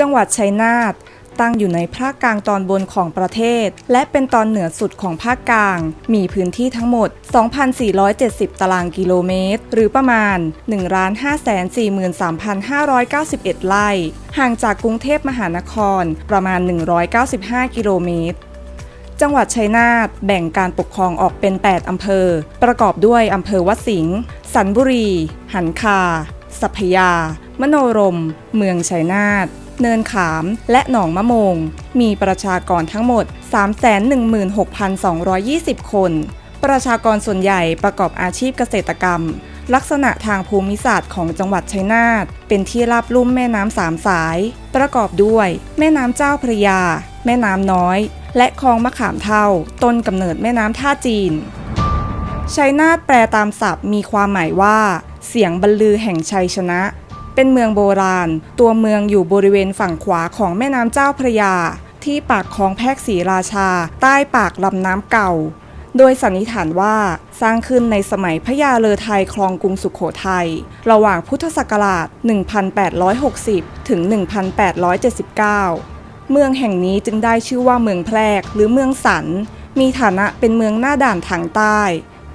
จังหวัดชัยนาทตั้งอยู่ในภาคกลางตอนบนของประเทศ และเป็นตอนเหนือสุดของภาคกลาง มีพื้นที่ทั้งหมด 2,470 ตารางกิโลเมตร หรือประมาณ 1,543,591 ไร่ ห่างจากกรุงเทพมหานครประมาณ 195 กิโลเมตรจังหวัดชัยนาทแบ่งการปกครองออกเป็น 8 อำเภอ ประกอบด้วยอำเภอวัดสิงห์ สันบุรี หันคา สัพยา มโนรม เมืองชัยนาท เนินขาม และหนองมะโมง มีประชากรทั้งหมด 316,220 คน ประชากรส่วนใหญ่ประกอบอาชีพเกษตรกรรม ลักษณะทางภูมิศาสตร์ของจังหวัดชัยนาทเป็นที่ราบลุ่มแม่น้ำสามสาย ประกอบด้วย แม่น้ำเจ้าพระยา แม่น้ำน้อย และคลองมะขามเท่า ต้นกำเนิดแม่น้ำท่าจีนชัยนาทแปลตามศัพท์มีความหมายว่า เสียงบรรลือแห่งชัยชนะ เป็นเมืองโบราณ ตัวเมืองอยู่บริเวณฝั่งขวาของแม่น้ำเจ้าพระยา ที่ปากคลองแพรกศรีราชา ใต้ปากลำน้ำเก่า โดยสันนิษฐานว่าสร้างขึ้นในสมัยพระยาเลอไทยครองกรุงสุขโขทัยระหว่างพุทธศักราช 1860 ถึง 1879 เมืองแห่งนี้จึงได้ชื่อว่าเมืองแพรกหรือเมืองสัน มีฐานะเป็นเมืองหน้าด่านทางใต้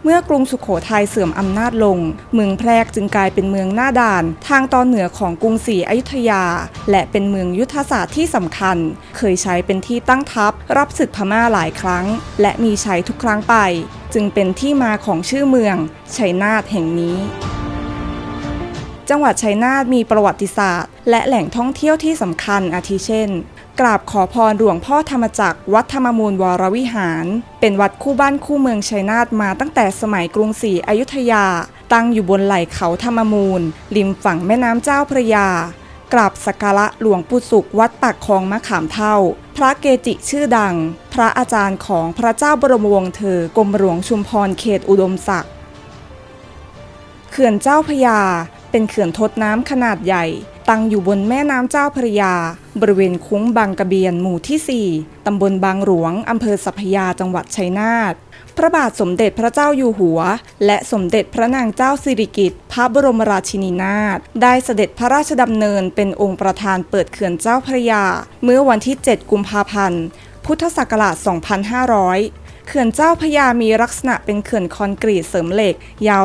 เมื่อกรุงสุขโขทัยเสื่อมอำนาจลง เมืองแพรกจึงกลายเป็นเมืองหน้าด่าน ทางตอนเหนือของกรุงศรีอยุธยา และเป็นเมืองยุทธศาสตร์ที่สำคัญ เคยใช้เป็นที่ตั้งทัพ รับศึกพม่าหลายครั้ง และมีใช้ทุกครั้งไป จึงเป็นที่มาของชื่อเมืองชัยนาทแห่งนี้จังหวัดชัยนาทมีประวัติศาสตร์ และแหล่งท่องเที่ยวที่สำคัญอาทิเช่น กราบขอพรหลวงพ่อธรรมจักรวัดธรรมมูลวรวิหาร เป็นวัดคู่บ้านคู่เมืองชัยนาทมาตั้งแต่สมัยกรุงศรีอยุธยา ตั้งอยู่บนไหล่เขาธรรมมูล ริมฝั่งแม่น้ำเจ้าพระยา กราบสักการะหลวงปู่สุขวัดปากคลองมะขามเท่า พระเกจิชื่อดัง พระอาจารย์ของพระเจ้าบรมวงศ์เธอกรมหลวงชุมพรเขตอุดมศักดิ์เขื่อนเจ้าพระยา เป็นเขื่อนทดน้ำขนาดใหญ่ ตั้งอยู่บนแม่น้ำเจ้าพระยา บริเวณคุ้งบางกระเบียนหมู่ที่ 4 ตำบลบางหลวง อำเภอสัพยาจังหวัดชัยนาท พระบาทสมเด็จพระเจ้าอยู่หัว และสมเด็จพระนางเจ้าสิริกิติ์พระบรมราชินีนาถ ได้เสด็จพระราชดำเนินเป็นองค์ประธานเปิดเขื่อนเจ้าพระยา เมื่อวันที่ 7 กุมภาพันธ์ พุทธศักราช 2500เขื่อนเจ้าพยามีลักษณะเป็นเขื่อนคอนกรีตเสริมเหล็ก ยาว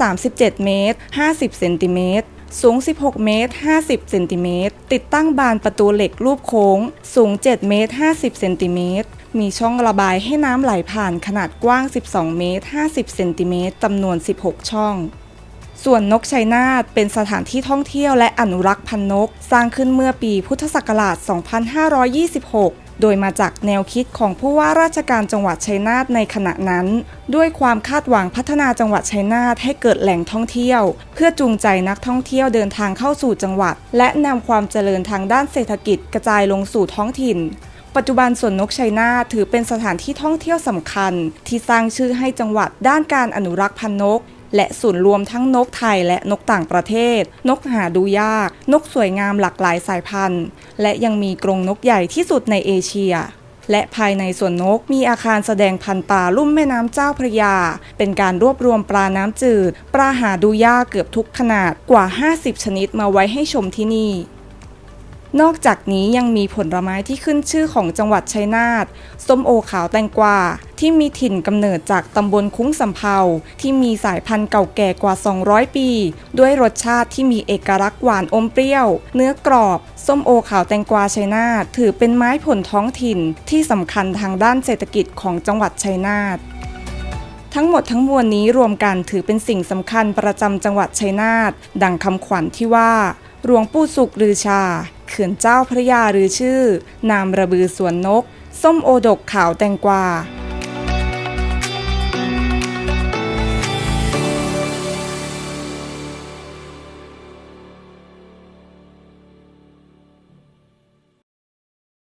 237 เมตร 50 เซนติเมตร สูง 16 เมตร 50 เซนติเมตร ติดตั้งบานประตูเหล็กรูปโค้ง สูง 7 เมตร 50 เซนติเมตร มีช่องระบายให้น้ำไหลผ่านขนาดกว้าง 12 เมตร 50 เซนติเมตรจำนวน 16 ช่อง ส่วนนกชัยนาทเป็นสถานที่ท่องเที่ยวและอนุรักษ์พันนก สร้างขึ้นเมื่อปีพุทธศักราช 2526 โดยมาจากแนวคิดของผู้ว่าราชการจังหวัดชัยนาทในขณะนั้น ด้วยความคาดหวังพัฒนาจังหวัดชัยนาทให้เกิดแหล่งท่องเที่ยว เพื่อจูงใจนักท่องเที่ยวเดินทางเข้าสู่จังหวัด และนำความเจริญทางด้านเศรษฐกิจกระจายลงสู่ท้องถิ่นปัจจุบันสวนนกชัยนาทถือเป็นสถานที่ท่องเที่ยวสำคัญ ที่สร้างชื่อให้จังหวัดด้านการอนุรักษ์พันนก และศูนย์รวมทั้งนกไทยและนกต่างประเทศ นกหาดูยาก นกสวยงามหลากหลายสายพันธุ์ และยังมีกรงนกใหญ่ที่สุดในเอเชียและภายในสวนนกมีอาคารแสดงพันธุ์ปลาลุ่มแม่น้ำเจ้าพระยา เป็นการรวบรวมปลาน้ำจืด ปลาหาดูยากเกือบทุกขนาดกว่า 50 ชนิดมาไว้ให้ชมที่นี่ นอกจากนี้ยังมีผลไม้ที่ขึ้นชื่อของจังหวัดชัยนาท ส้มโอขาวแตงกวา ที่มีถิ่นกำเนิดจากตำบลคุ้งสำเภา ที่มีสายพันธุ์เก่าแก่กว่า 200 ปี ด้วยรสชาติที่มีเอกลักษณ์หวานอมเปรี้ยว เนื้อกรอบ ส้มโอขาวแตงกวาชัยนาท ถือเป็นไม้ผลท้องถิ่นที่สำคัญทางด้านเศรษฐกิจของจังหวัดชัยนาททั้งหมดทั้งมวลนี้รวมกันถือเป็นสิ่งสำคัญประจำจังหวัดชัยนาท ดังคำขวัญที่ว่าหลวงปู่สุขลือชา เขื่อนเจ้าพระยาหรือชื่อนามระบือสวนนก ส้มโอดกขาวแตงกวา